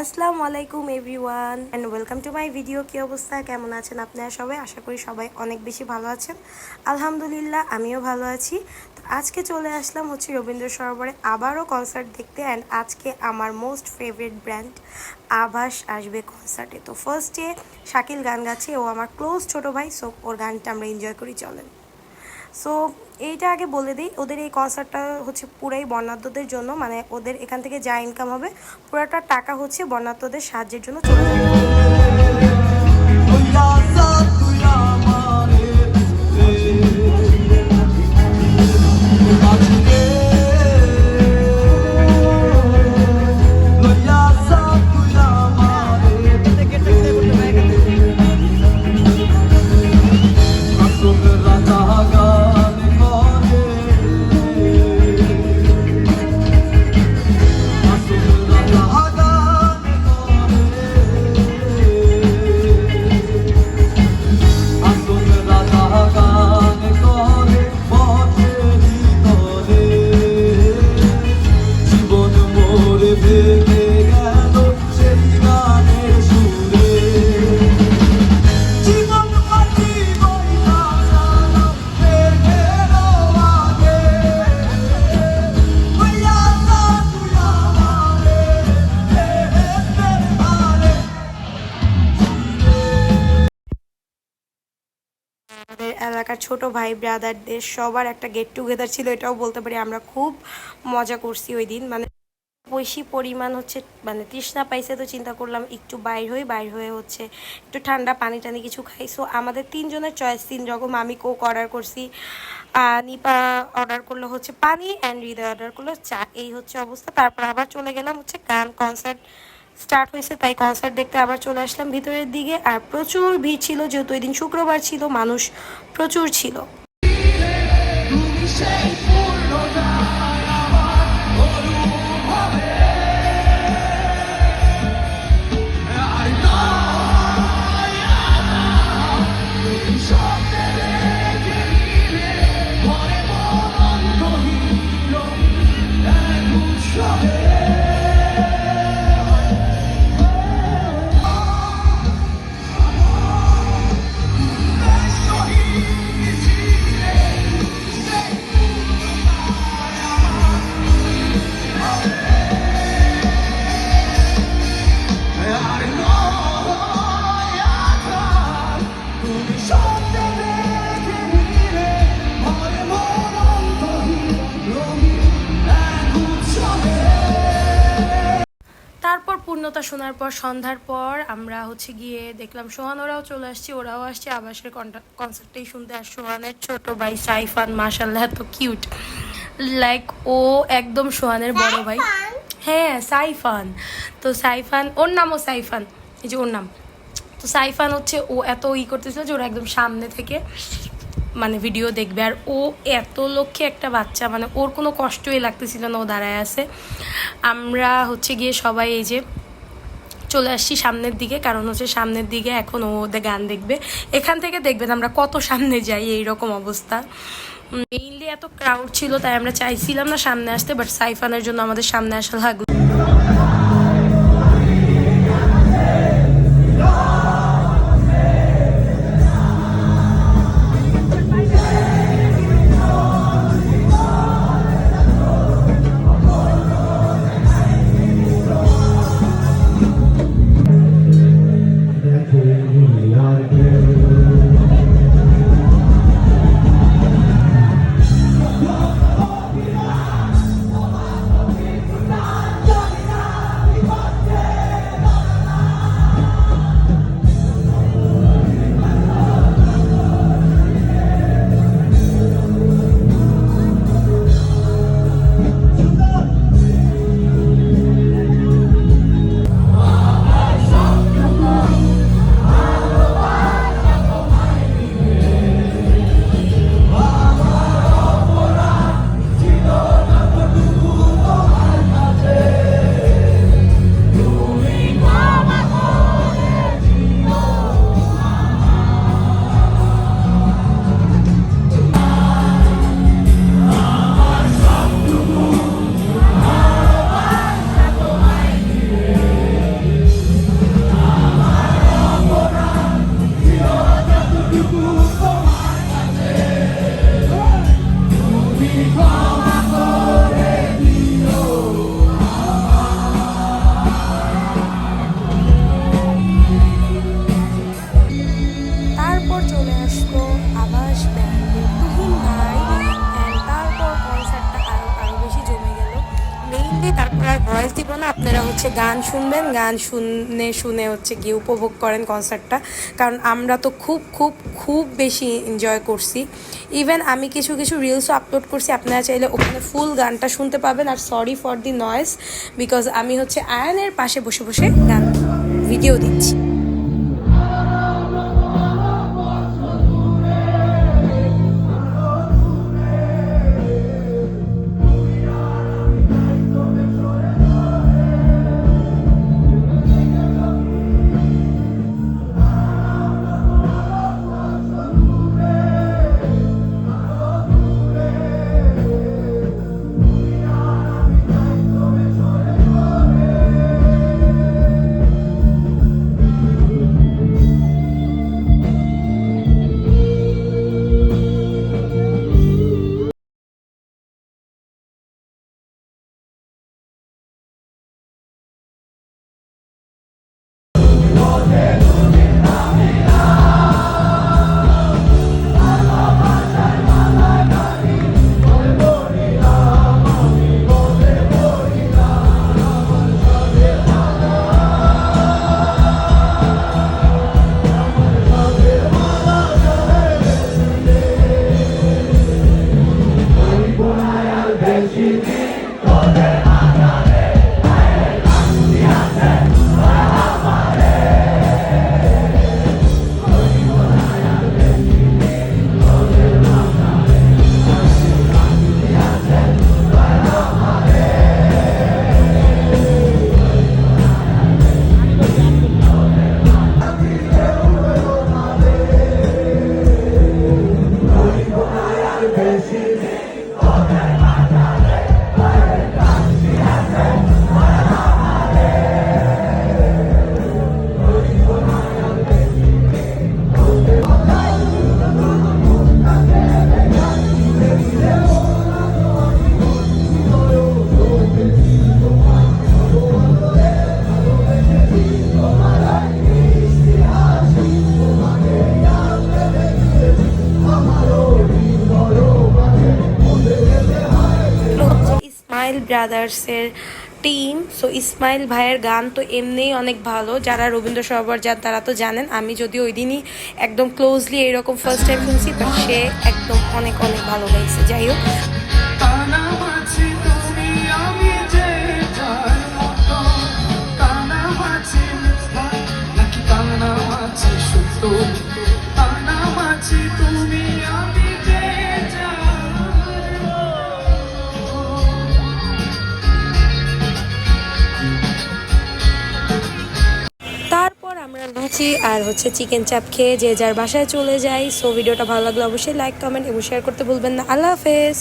আসসালামু আলাইকুম everyone and welcome to my video কী অবস্থা? কেমন আছেন আপনারা সবাই? আশা করি সবাই অনেক বেশি ভালো আছেন। আলহামদুলিল্লাহ, আমিও ভালো আছি। তো আজকে চলে আসলাম হচ্ছে রবীন্দ্র সরোবরে আবারও কনসার্ট দেখতে অ্যান্ড আজকে আমার মোস্ট ফেভারিট ব্র্যান্ড আভাস আসবে কনসার্টে তো ফার্স্টে শাকিল গান গাচ্ছে, ও আমার ক্লোজ ছোটো ভাই সো ওর গানটা আমরা এনজয় করি, চলেন। সো এইটা আগে বলে দিই। ওদের এই কনসার্টটা হচ্ছে পুরাই বর্ণাঢ্যদের জন্য। মানে ওদের এখান থেকে যা ইনকাম হবে, পুরোটা টাকা হচ্ছে বর্ণাঢ্যদের সাহায্যের জন্য চলে যাবে ছোট ভাই ব্রাদারদের সবার একটা গেট টুগেদার ছিল, এটাও বলতে পারি আমরা খুব মজা করছি ওই দিন। মানে বেশি পরিমাণ হচ্ছে মানে তৃষ্ণা পাইছে তো চিন্তা করলাম একটু বাইর হই, বাইর হয়ে হচ্ছে একটু ঠান্ডা পানি টানি কিছু খাই। সো আমাদের তিনজনের চয়েস তিন রকম, আমি কোক অর্ডার করছি। নিপা অর্ডার করল হচ্ছে পানি অ্যান্ড হৃদয় অর্ডার করল চা। এই হচ্ছে অবস্থা। তারপর আবার চলে গেলাম হচ্ছে গান কনসার্ট স্টার্ট হয়েছে, তাই কনসার্ট দেখতে আবার চলে আসলাম ভিতরের দিকে। আর প্রচুর ভিড় ছিল, যেহেতু ওই দিন শুক্রবার ছিল, মানুষ প্রচুর ছিল। তারপর পূর্ণতা শোনার পর সন্ধ্যার পর আমরা হচ্ছে গিয়ে দেখলাম সোহান ওরাও চলে আসছে ওরাও আসছে। আবাসের কনসার্টটাই শুনতে আর সোহানের ছোট ভাই সাইফান মাসাল্লাহ এত কিউট লাইক ও একদম সোহানের বড় ভাই। হ্যাঁ সাইফান। তো সাইফান ওর নামও সাইফান। এই যে ওর নাম। তো সাইফান হচ্ছে ও এত ই করতেছিল যে ওরা একদম সামনে থেকে মানে ভিডিও দেখবে। আর ও এত লক্ষ্যে একটা বাচ্চা মানে ওর কোনো কষ্টই লাগতেছিল না ও দাঁড়ায় আছে। আমরা হচ্ছে গিয়ে সবাই এই যে চলে আসছি সামনের দিকে, কারণ হচ্ছে সামনের দিকে এখন ও ওদের গান দেখবে। এখান থেকে দেখবেন আমরা কত সামনে যাই এই রকম অবস্থা মেইনলি এত ক্রাউড ছিল, তাই আমরা চাইছিলাম না সামনে আসতে বাট সাইফানের জন্য আমাদের সামনে আসা লাগল। Keep. হচ্ছে গান শুনবেন, গান শুনে শুনে হচ্ছে গিয়ে উপভোগ করেন কনসার্টটা কারণ আমরা তো খুব খুব খুব বেশি এনজয় করছি। ইভেন আমি কিছু কিছু রিলসও আপলোড করছি, আপনারা চাইলে ওখানে ফুল গানটা শুনতে পাবেন। আর sorry for the noise because আমি হচ্ছে আয়নের পাশে বসে বসে গান ভিডিও দিচ্ছি। ইসমাইল ব্রাদার্সের টিম সো ইসমাইল ভাইয়ের গান তো এমনিই অনেক ভালো। যারা রবীন্দ্র সরোবর যান তারা তো জানেন। আমি যদি ওই দিনই একদম ক্লোজলি এরকম ফার্স্ট টাইম শুনছি বাট সে একদম অনেক অনেক ভালো গাইছে। যাই হোক। কানামাছি আমরা আর হচ্ছে চিকেন চাপ খেয়ে যে যার বাসায় চলে যাই। সো ভিডিওটা ভালো লাগলে অবশ্যই লাইক কমেন্ট এবং শেয়ার করতে ভুলবেন না। আল্লাহ হাফেজ।